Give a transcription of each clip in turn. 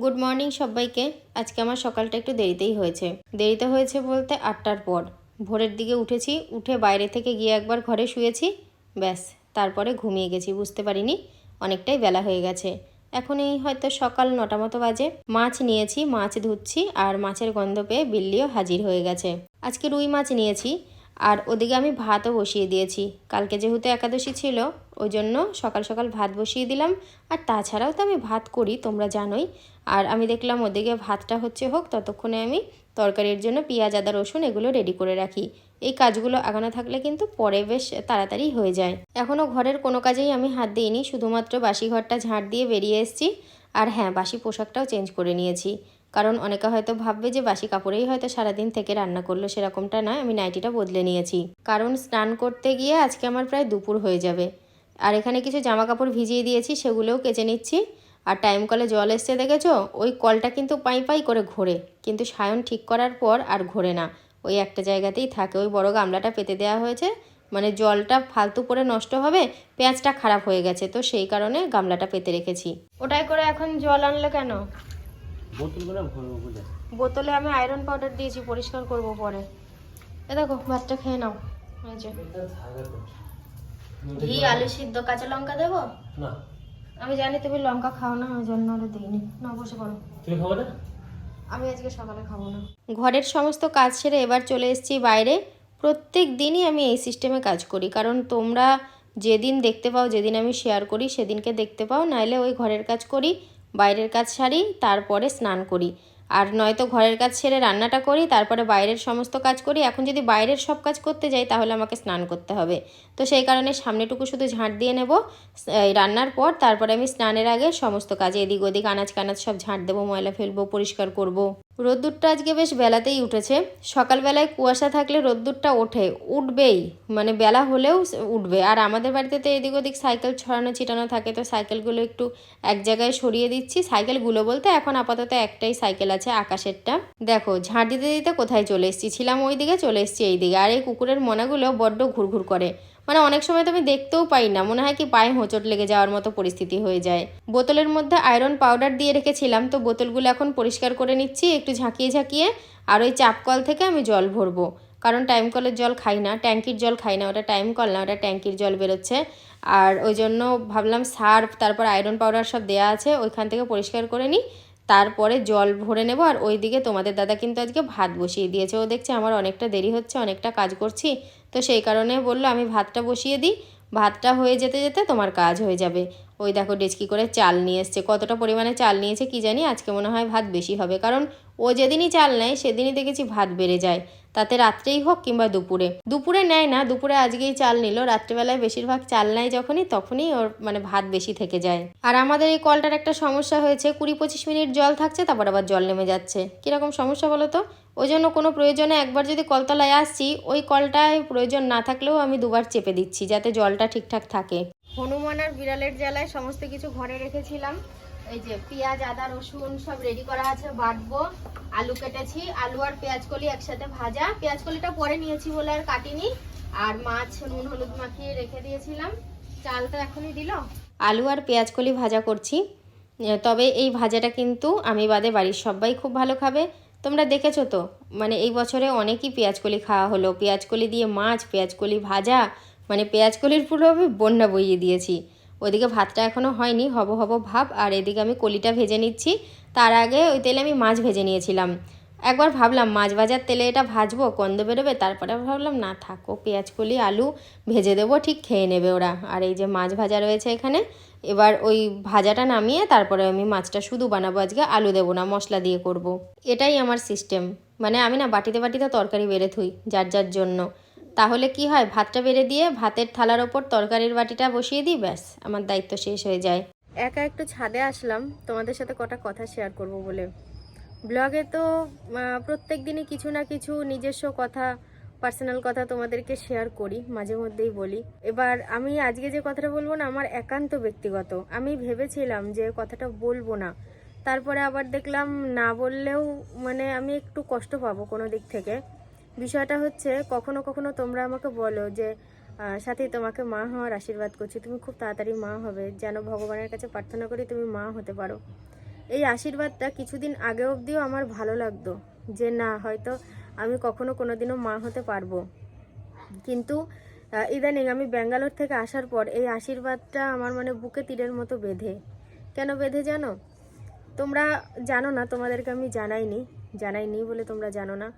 Good morning সবাইকে। আজকে আমার সকালটা একটু দেরিতেই হয়েছে। দেরিতে হয়েছে বলতে আটটার পর। ভোরের দিকে উঠেছি, উঠে বাইরে থেকে গিয়ে একবার ঘরে শুয়েছি। ব্যাস, তারপরে ঘুমিয়ে গেছি, বুঝতে পারিনি। অনেকটাই বেলা হয়ে গেছে। এখন এই হয়তো সকাল নটা মতো বাজে। মাছ নিয়েছি, মাছ ধুচ্ছি, আর মাছের গন্ধ পেয়ে বিল্লিও হাজির হয়ে গেছে। আজকে রুই মাছ নিয়েছি। আর ওদিকে আমি ভাতও বসিয়ে দিয়েছি। কালকে যেহেতু একাদশী ছিল ওই জন্য সকাল সকাল ভাত বসিয়ে দিলাম। আর তাছাড়াও তো আমি ভাত করি, তোমরা জানোই। আর আমি দেখলাম ওদিকে ভাতটা হচ্ছে হোক, ততক্ষণে আমি তরকারির জন্য পেঁয়াজ, আদা, রসুন এগুলো রেডি করে রাখি। এই কাজগুলো আগানো থাকলে কিন্তু পরে বেশ তাড়াতাড়ি হয়ে যায়। এখনও ঘরের কোনো কাজেই আমি হাত দিইনি, শুধুমাত্র বাসি ঘরটা ঝাঁট দিয়ে বেরিয়ে এসেছি। আর হ্যাঁ বাসি পোশাকটাও চেঞ্জ করে নিয়েছি। কারণ অনেকে হয়তো ভাববে যে বাসি কাপড়েই হয়তো সারাদিন থেকে রান্না করল সেরকমটা নয়, আমি নাইটিটা বদলে নিয়েছি। কারণ স্নান করতে গিয়ে আজকে আমার প্রায় দুপুর হয়ে যাবে। আর এখানে কিছু জামা কাপড় ভিজিয়ে দিয়েছি, সেগুলোও কেচে নিচ্ছি। আর টাইম কলে জল এসছে, দেখেছ? ওই কলটা কিন্তু পাই পাই করে ঘোরে। কিন্তু সায়ন ঠিক করার পর আর ঘোরে না। ওই একটা জায়গাতেই থাকে। ওই বড় গামলাটা পেতে দেওয়া হয়েছে। মানে জলটা ফালতু করে নষ্ট হবে, পেঁয়াজটা খারাপ হয়ে গেছে। তো সেই কারণে গামলাটা পেতে রেখেছি। ওটাই করে এখন জল আনলে কেন? বোতলগুলো ভরবো বুঝে বোতলে আমি আয়রন পাউডার দিয়েছি পরিষ্কার করব পরে। এ দেখো ভাতটা খেয়ে নাও। এই যে। ঘি আলু সিদ্ধ কাঁচা লঙ্কা দেবো? না। আমি জানি তুমি লঙ্কা খাও না ওই জন্য ওটা দিইনি। না বসে পড়ো। তুমি খাব না? আমি আজকে সকালে খাব না। ঘরের সমস্ত কাজ সেরে এবার চলে এসেছি বাইরে। প্রত্যেক দিনই আমি এই সিস্টেমে কাজ করি কারণ তোমরা যেদিন দেখতে পাও যেদিন আমি শেয়ার করি সেদিনকে দেখতে পাও নাইলে ওই ঘরের কাজ করি। বাইরের কাজ সারি, তারপরে স্নান করি। আর নয়তো ঘরের কাজ সেরে রান্নাটা করি, তারপরে বাইরের সমস্ত কাজ করি। এখন যদি বাইরের সব কাজ করতে যাই, তাহলে আমাকে স্নান করতে হবে। তো সেই কারণে সামনেটুকু শুধু ঝাঁট দিয়ে নেব রান্নার পর, তারপরে আমি স্নানের আগে সমস্ত কাজে এদিক ওদিক, আনাজ কানাজ সব ঝাঁট দেবো, ময়লা ফেলব, পরিষ্কার করব। রোদ্দুরটা আজকে বেশ বেলাতেই উঠেছে। সকালবেলায় কুয়াশা থাকলে রোদ্দুরটা ওঠে, উঠবেই। মানে বেলা হলেও উঠবে। আর আমাদের বাড়িতে তো এদিক ওদিক সাইকেল ছড়ানো, ছিটানো থাকে, তো সাইকেলগুলো একটু এক জায়গায় সরিয়ে দিচ্ছি। সাইকেলগুলো বলতে এখন আপাতত একটাই সাইকেল আছে আকাশেরটা। দেখো, ঝাঁট দিতে দিতে কোথায় চলে এসেছি? ছিলাম ওই দিকে চলে এসেছি এই দিকে আর এই কুকুরের মনাগুলো বড্ড ঘুরঘুর করে। মানে অনেক সময় তো আমি দেখতেও পাই না। মনে হয় কি পায়ে হোঁচট লেগে যাওয়ার মতো পরিস্থিতি হয়ে যায়। বোতলের মধ্যে আয়রন পাউডার দিয়ে রেখেছিলাম, তো বোতলগুলো এখন পরিষ্কার করে নিচ্ছি, একটু ঝাঁকিয়ে ঝাঁকিয়ে, আর ওই চাপ কল থেকে আমি জল ভরবো। কারণ টাইম কলের জল খাই না, ট্যাঙ্কির জল খাই না, ওটা টাইম কল না, ওটা ট্যাঙ্কির জল বেরোচ্ছে। আর ওই জন্য ভাবলাম সার্ফ, তারপর আয়রন পাউডার সব দেওয়া আছে, ওইখান থেকে পরিষ্কার করে নিই, তারপরে জল ভরে নেব, আর ওইদিকে তোমাদের দাদা কিন্তু আজকে ভাত বসিয়ে দিয়েছে। ও দেখছে আমার অনেকটা দেরি হচ্ছে, অনেকটা কাজ করছি তো সেই কারণে বলল, আমি ভাতটা বসিয়ে দিই, ভাতটা হয়ে যেতে যেতে তোমার কাজ হয়ে যাবে। ওই দেখো ডেচকি করে চাল নিয়ে এসছে। কতটা পরিমাণে চাল নিয়েছে কি জানি, আজকে মনে হয় ভাত বেশি হবে। কারণ ও যেদিনই চাল নেয়, সেদিনই দেখেছি ভাত বেড়ে যায়। তাতে রাত্রেই হোক কিংবা দুপুরে। দুপুরে নেয় না, দুপুরে আজকেই চাল নিল। রাত্রেবেলায় বেশিরভাগ চাল নেয় যখনই, তখনই ওর মানে ভাত বেশি থেকে যায়। আর আমাদের এই কলটার একটা সমস্যা হয়েছে কুড়ি পঁচিশ মিনিট জল থাকছে, তারপর আবার জল নেমে যাচ্ছে। কীরকম সমস্যা বলো তো? ওই জন্য কোনো প্রয়োজনে একবার যদি কলতলায় আসছি, ওই কলটায় প্রয়োজন না থাকলেও আমি দুবার চেপে দিচ্ছি, যাতে জলটা ঠিকঠাক থাকে। হনুমান আর বিড়ালের জ্বালায় সমস্ত কিছু ঘরে রেখেছিলাম। এই যে পেঁয়াজ, আদা, রসুন সব রেডি করা আছে, বাটবো, আলু কেটেছি, আলু আর পেঁয়াজ কলি একসাথে ভাজা। পেঁয়াজ কলিটা পরে নিয়েছি বলে আর কাটিনি, আর মাছ, নুন, হলুদ মাখিয়ে রেখে দিয়েছিলাম। চাল তো এখনই দিল। আলু আর পেঁয়াজ কলি ভাজা করছি। তবে এই ভাজাটা কিন্তু আমি বাদে বাড়ির সবাই খুব ভালো খাবে। তোমরা দেখেছ তো? মানে এই বছরে অনেকই পেঁয়াজকলি খাওয়া হলো। পেঁয়াজকলি দিয়ে মাছ পেঁয়াজকলি ভাজা মানে পেঁয়াজকলির পুরো আমি বন্যা বইয়ে দিয়েছি। ওইদিকে ভাতটা এখনও হয়নি, হব হব ভাব, আর এদিকে আমি কলিটা ভেজে নিচ্ছি। তার আগে ওই তেলে আমি মাছ ভেজে নিয়েছিলাম। একবার ভাবলাম মাছ ভাজার তেলে এটা ভাজবো, গন্ধ বেরোবে, তারপরে ভাবলাম, না থাকো পেঁয়াজ, কলি, আলু ভেজে দেবো, ঠিক খেয়ে নেবে ওরা। আর এই যে মাছ ভাজা রয়েছে এখানে, এবার ওই ভাজাটা নামিয়ে তারপরে আমি মাছটা শুধু বানাবো আজকে, আলু দেবো না, মশলা দিয়ে করব। এটাই আমার সিস্টেম মানে আমি না বাটিতে বাটিতে তরকারি বেড়ে থুই, যার যার জন্য। তাহলে কি হয়? ভাতটা বেড়ে দিয়ে ভাতের থালার ওপর তরকারির বাটিটা বসিয়ে দিই, ব্যাস, আমার দায়িত্ব শেষ হয়ে যায়। একা একটু ছাদে আসলাম, তোমাদের সাথে কটা কথা শেয়ার করব বলে। ব্লগে তো প্রত্যেক দিনই কিছু না কিছু নিজস্ব কথা পার্সোনাল কথা তোমাদেরকে শেয়ার করি, মাঝে মধ্যেই বলি। এবার আমি আজকে যে কথাটা বলব না, আমার একান্ত ব্যক্তিগত। আমি ভেবেছিলাম যে কথাটা বলব না। তারপরে আবার দেখলাম না বললেও মানে আমি একটু কষ্ট পাবো কোনো দিক থেকে। বিষয়টা হচ্ছে কখনো কখনো তোমরা আমাকে বলো যে সাথী তোমাকে মা হওয়ার আশীর্বাদ করছি। তুমি খুব তাড়াতাড়ি মা হবে, যেন ভগবানের কাছে প্রার্থনা করি তুমি মা হতে পারো। এই আশীর্বাদটা কিছুদিন আগে অবধিও আমার ভালো লাগতো, যে না, হয়তো আমি কখনো কোনোদিনও মা হতে পারব। কিন্তু ইদানিং আমি ব্যাঙ্গালোর থেকে আসার পর এই আশীর্বাদটা আমার মানে বুকে তীরের মতো বেঁধে। কেন বেঁধে জানো? তোমরা জানো না, তোমাদেরকে আমি জানাইনি জানাইনি বলে তোমরা জানো না।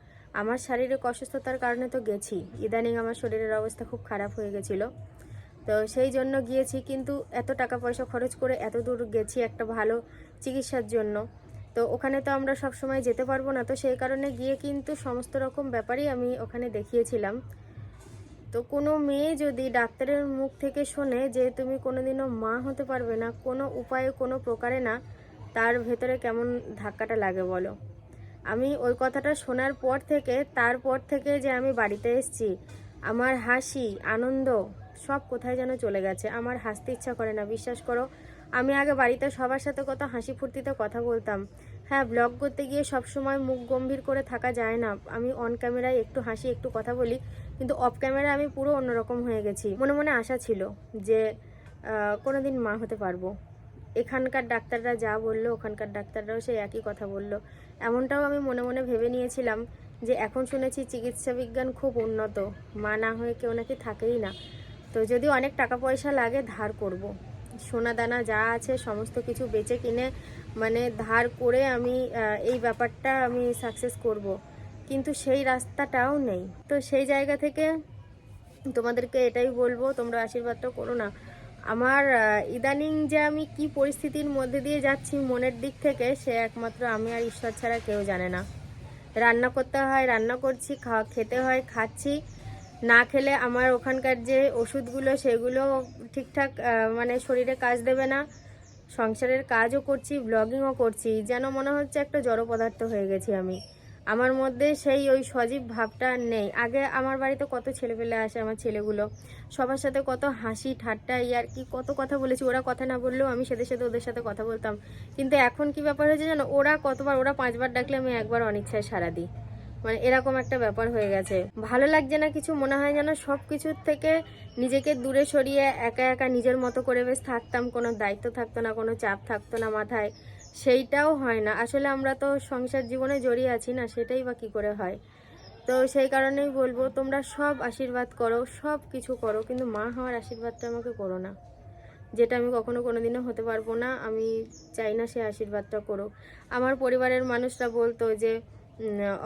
আমার শারীরিক অসুস্থতার কারণে তো গেছি। ইদানিং আমার শরীরের অবস্থা খুব খারাপ হয়ে গেছিল। তো সেই জন্য গিয়েছি, কিন্তু এত টাকা পয়সা খরচ করে এত দূর গেছি একটা ভালো চিকিৎসার জন্য। তো ওখানে তো আমরা সব সময় যেতে পারব না, তো সেই কারণে গিয়ে কিন্তু সমস্ত রকম ব্যাপারই আমি ওখানে দেখিয়েছিলাম। তো কোনো মেয়ে যদি ডাক্তারের মুখ থেকে শোনে যে তুমি কোনোদিনও মা হতে পারবে না, কোনো উপায়ে কোনো প্রকারে না, তার ভেতরে কেমন ধাক্কাটা লাগে বলো? আমি ওই কথাটা শোনার পর থেকে, তারপর থেকে যে আমি বাড়িতে এসেছি, আমার হাসি, আনন্দ সব কোথায় যেন চলে গেছে। আমার হাসতে ইচ্ছা করে না, বিশ্বাস করো। আমি আগে বাড়িতে সবার সাথে কত হাসি ফুর্তিতে কথা বলতাম। হ্যাঁ ব্লগ করতে গিয়ে সব সময় মুখ গম্ভীর করে থাকা যায় না। আমি অন ক্যামেরায় একটু হাসি, একটু কথা বলি, কিন্তু অফ ক্যামেরায় আমি পুরো অন্যরকম হয়ে গেছি। মনে মনে আশা ছিল যে কোনোদিন মা হতে পারব। এখানকার ডাক্তাররা যা বলল, ওখানকার ডাক্তাররাও সেই একই কথা বলল এমনটাও আমি মনে মনে ভেবে নিয়েছিলাম যে এখন শুনেছি চিকিৎসা বিজ্ঞান খুব উন্নত, মা না হয়ে কেউ নাকি থাকেই না তো যদি অনেক টাকা পয়সা লাগে, ধার করব। সোনা দানা যা আছে, সমস্ত কিছু বেচে কিনে মানে ধার করে আমি এই ব্যাপারটা আমি সাকসেস করব। কিন্তু সেই রাস্তাটাও নেই তো সেই জায়গা থেকে তোমাদেরকে এটাই বলব, তোমরা আশীর্বাদটা করো না আমার ইদানিং যে আমি কি পরিস্থিতির মধ্যে দিয়ে যাচ্ছি মনের দিক থেকে, সে একমাত্র আমি আর ঈশ্বর ছাড়া কেউ জানে না। রান্না করতে হয়, রান্না করছি, খাওয়া, খেতে হয়, খাচ্ছি। না খেলে আমার ওখানকার যে ওষুধগুলো, সেগুলো ঠিকঠাক মানে শরীরে কাজ দেবে না। সংসারের কাজও করছি ব্লগিংও করছি। যেন মনে হচ্ছে একটা জড় পদার্থ হয়ে গেছি আমি। আমার মধ্যে সেই ওই সজীব ভাবটা নেই। আগে আমার বাড়িতে কত ছেলেপেলে আসে, আমার ছেলেগুলো। সবার সাথে কত হাসি, ঠাট্টা ইয়ার কি, কত কথা বলেছি। ওরা কথা না বললেও আমি সাথে সাথে ওদের সাথে কথা বলতাম। কিন্তু এখন কি ব্যাপার হয়েছে জানো? ওরা কতবার, ওরা পাঁচবার ডাকলে আমি একবার অনিচ্ছায় সারা দিই। মানে এরকম একটা ব্যাপার হয়ে গেছে। ভালো লাগছে না কিছু? মনে হয় যেন সব কিছুর থেকে নিজেকে দূরে সরিয়ে একা একা নিজের মতো করে বেশ থাকতাম। কোনো দায়িত্ব থাকতো না, কোনো চাপ থাকতো না মাথায়। সেইটাও হয় না। আসলে আমরা তো সংসার জীবনে জড়িয়ে আছি না, সেটাই বা কী করে হয়? তো সেই কারণেই বলব, তোমরা সব আশীর্বাদ করো, সব কিছু করো, কিন্তু মা হওয়ার আশীর্বাদটা আমাকে করো না। যেটা আমি কখনো কোনোদিনও হতে পারব না, আমি চাই না সে আশীর্বাদটা করো আমার পরিবারের মানুষরা বলতো যে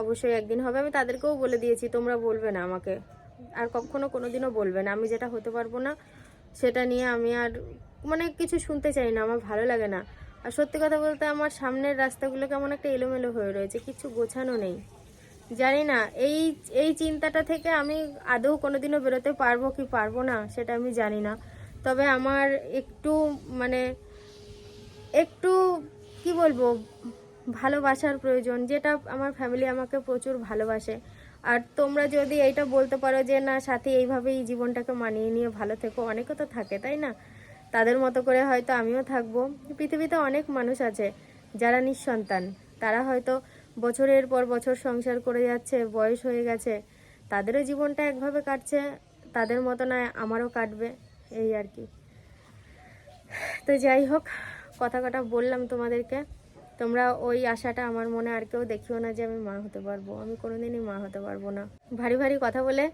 অবশ্যই একদিন হবে, আমি তাদেরকেও বলে দিয়েছি, তোমরা বলবে না আমাকে। আর কখনো কোনো দিনও বলবে না, আমি যেটা হতে পারব না, সেটা নিয়ে আমি আর মানে কিছু শুনতে চাই না, আমার ভালো লাগে না। আর সত্যি কথা বলতে আমার সামনের রাস্তাগুলো কেমন একটা এলোমেলো হয়ে রয়েছে, কিছু গোছানো নেই। জানি না, এই এই চিন্তাটা থেকে আমি আদৌ কোনোদিনও বেরোতে পারব কি পারব না, সেটা আমি জানি না। তবে আমার একটু মানে একটু, কি বলব, ভালোবাসার প্রয়োজন, যেটা আমার ফ্যামিলি আমাকে প্রচুর ভালোবাসে। আর তোমরা যদি এইটা বলতে পারো যে, না, সাথে, এইভাবেই জীবনটাকে মানিয়ে নিয়ে ভালো থেকো, অনেকে তো থাকে, তাই না? তাদের মতো করে হয়তো আমিও থাকব। পৃথিবীতে অনেক মানুষ আছে যারা নিঃসন্তান। তারা হয়তো বছরের পর বছর সংসার করে যাচ্ছে, বয়স হয়ে গেছে। তাদেরও জীবনটা একভাবে কাটছে, তাদের মতো নয়, আমারও কাটবে, এই আর কি। তো যাই হোক, কথা কথা বললাম তোমাদেরকে। তোমরা ওই আশাটা আমার মনে আর কেউ দেখিও না যে আমি মা হতে পারব। আমি কোনোদিনই মা হতে পারব না। ভারী ভারী কথা বলে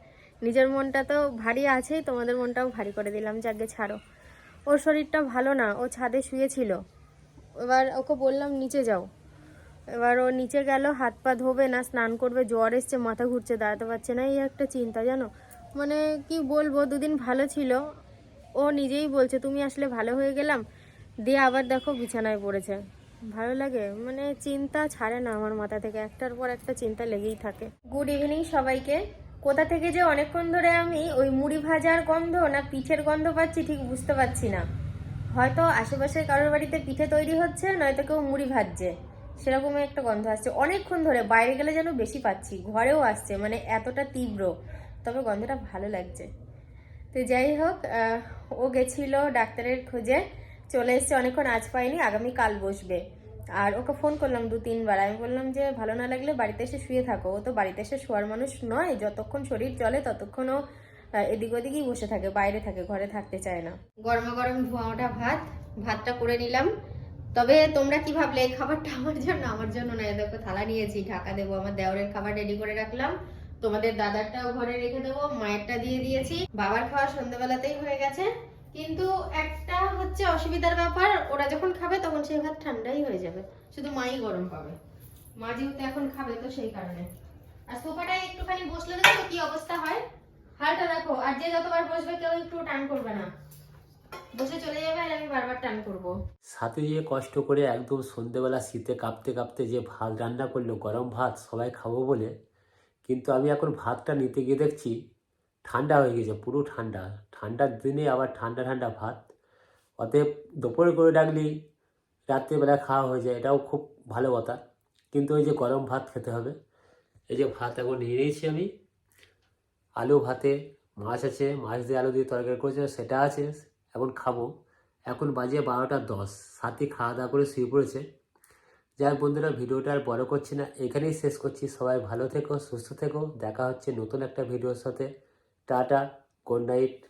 নিজের মনটা তো ভারী আছেই, তোমাদের মনটাও ভারী করে দিলাম। যাকে ছাড়ো। ওর শরীরটা ভালো না, ও ছাদে শুয়েছিল। এবার ওকে বললাম, নিচে যাও। এবার ও নিচে গেল, হাত পা ধোবে না, স্নান করবে, জ্বর এসছে, মাথা ঘুরছে, দাঁড়াতে পারছে না, এই একটা চিন্তা, জানো? মানে কি বলব, দুদিন ভালো ছিল। ও নিজেই বলছে, তুমি আসলে ভালো হয়ে গেলাম? দিয়ে আবার দেখো বিছানায় পড়েছে। ভালো লাগে? মানে চিন্তা ছাড়ে না আমার মাথা থেকে, একটার পর একটা চিন্তা লেগেই থাকে। গুড ইভিনিং সবাইকে। কোথা থেকে যে অনেকক্ষণ ধরে আমি ওই মুড়ি ভাজার গন্ধ না পিঠের গন্ধ পাচ্ছি ঠিক বুঝতে পারছি না। হয়তো আশেপাশের কারোর বাড়িতে পিঠে তৈরি হচ্ছে, নয়তো কেউ মুড়ি ভাজছে। সেরকমই একটা গন্ধ আসছে। অনেকক্ষণ ধরে বাইরে গেলে যেন বেশি পাচ্ছি, ঘরেও আসছে মানে এতটা তীব্র। তবে গন্ধটা ভালো লাগছে। তো যাই হোক ও গেছিল ডাক্তারের খোঁজে, চলে এসছে, অনেকক্ষণ আজ পাইনি আগামী কাল বসবে। আর ওকে ফোন করলাম দু, তিনবার। আমি বললাম যে, ভালো না লাগলে বাড়িতে এসে শুয়ে থাকো। ও তো বাড়িতে এসে শোয়ার মানুষ নয়। যতক্ষণ শরীর চলে, ততক্ষণ ও এদিক ওদিকই বসে থাকে, বাইরে থাকে, ঘরে থাকতে চায় না। গরমা গরম ধোঁয়া ওঠা ভাত, ভাতটা করে নিলাম। তবে তোমরা কি ভাবলে, এই খাবারটা আমার জন্য? আমার জন্য না দেখো, থালা নিয়েছি, ঢাকা দেবো, আমার দেওরের খাবার রেডি করে রাখলাম। তোমাদের দাদারটাও ঘরে রেখে দেবো, মায়েরটা দিয়ে দিয়েছি। বাবার খাওয়া সন্ধ্যাবেলাতেই হয়ে গেছে। কিন্তু একটা হচ্ছে অসুবিধার ব্যাপার, ওরা যখন খাবে তখন সেই ভাত ঠান্ডাই হয়ে যাবে। শুধু মাই গরম পাবে। মা যেহেতু এখন খাবে তো সেই কারণে। আর সোফাটায় একটুখানি বসলে দেখো কি অবস্থা হয়। হালটা রাখো, আর যে যতবার বসবে কেউ একটু টান করবে না। বসে চলে যাবে আর আমি বারবার টান করব। সাথে যে কষ্ট করে একদম সন্ধেবেলা শীতে কাঁপতে কাঁপতে যে ভাত রান্না করল, গরম ভাত সবাই খাব বলে, কিন্তু আমি এখন ভাতটা নিতে গিয়ে দেখছি ঠান্ডা হয়ে গেছে, পুরো ঠান্ডা। ঠান্ডার দিনে আবার ঠান্ডা ঠান্ডা ভাত। অতএব দুপুরে করে ডাকলি, রাত্রিবেলা খাওয়া হয়ে যায়, এটাও খুব ভালো কথা। কিন্তু ওই যে গরম ভাত খেতে হবে, এই যে ভাত এখন নিয়ে নিয়েছি আমি। আলু ভাতে মাছ আছে, মাছ দিয়ে আলু দিয়ে তরকারি করেছে, সেটা আছে, এখন খাব। এখন বাজে বারোটা দশ, সাথে খাওয়া দাওয়া করে শুয়ে পড়েছে। যার বন্ধুরা, ভিডিওটা আর বড় করছি না, এখানেই শেষ করছি। সবাই ভালো থেকো, সুস্থ থেকো, দেখা হচ্ছে নতুন একটা ভিডিওর সাথে। Tata good night.